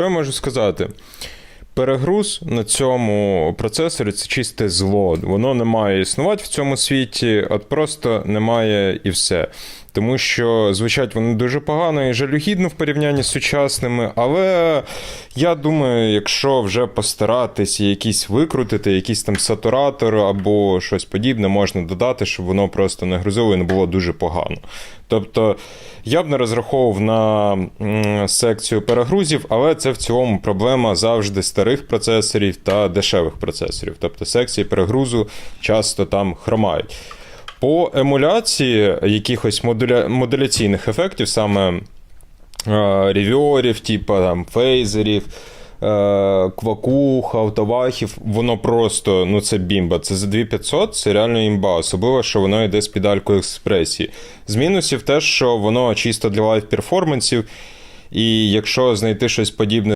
Що я можу сказати? Перегруз на цьому процесорі це чисте зло. Воно не має існувати в цьому світі, от просто немає і все. Тому що звучать вони дуже погано і жалюгідно в порівнянні з сучасними. Але я думаю, якщо вже постаратись якісь викрутити, якийсь там сатуратор або щось подібне, можна додати, щоб воно просто не грузило і не було дуже погано. Тобто я б не розраховував на секцію перегрузів, але це в цілому проблема завжди старих процесорів та дешевих процесорів. Тобто секції перегрузу часто там хромають. По емуляції якихось модуля... модуляційних ефектів, саме е, ревьорів, типу там, фейзерів, е, квакух, автовахів, воно просто ну це бімба. Це за 2500, це реально імба, особливо, що воно йде з педалькою експресії. З мінусів те, що воно чисто для лайв перформансів, і якщо знайти щось подібне.